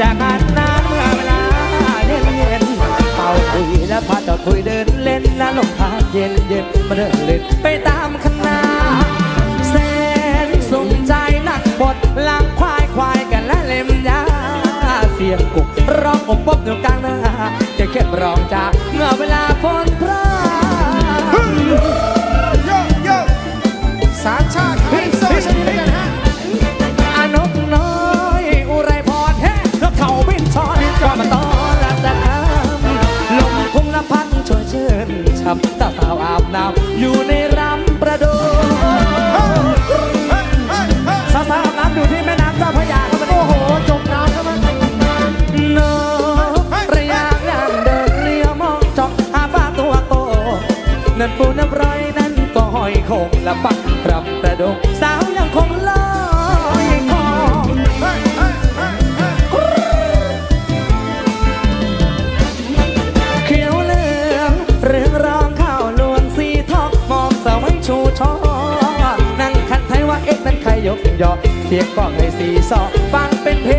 จากงานน้ำเมื่อเวลาเย็นเย็นเป่าคุยและพาเจ้าคุยเดินเล่นและลมพัดเย็นเย็นมาเดินเล่นไปตามคณะแสนสนใจนักบทลางควายควายกันและเล่มยาเสียงกุกร้องอบปบอยู่กลางหน้าจะเข็ดร้องจากาสาวอยู่ในรำประดูเฮ้ยเฮ้ยเฮ้ยสาวสาวน้ำอยู่ที่แม่น้ำเจ้าพระยาโอ้โหจมน้ำครับมันนกระยะย่างเดินเรียวมองจอกหาปลาตัวโตนั่นปูน้ำไรนั่นก็หอยโคงละปักรำประดูสาว ยกยอเสียงกล้องให้สีซอฟังเป็นเพลง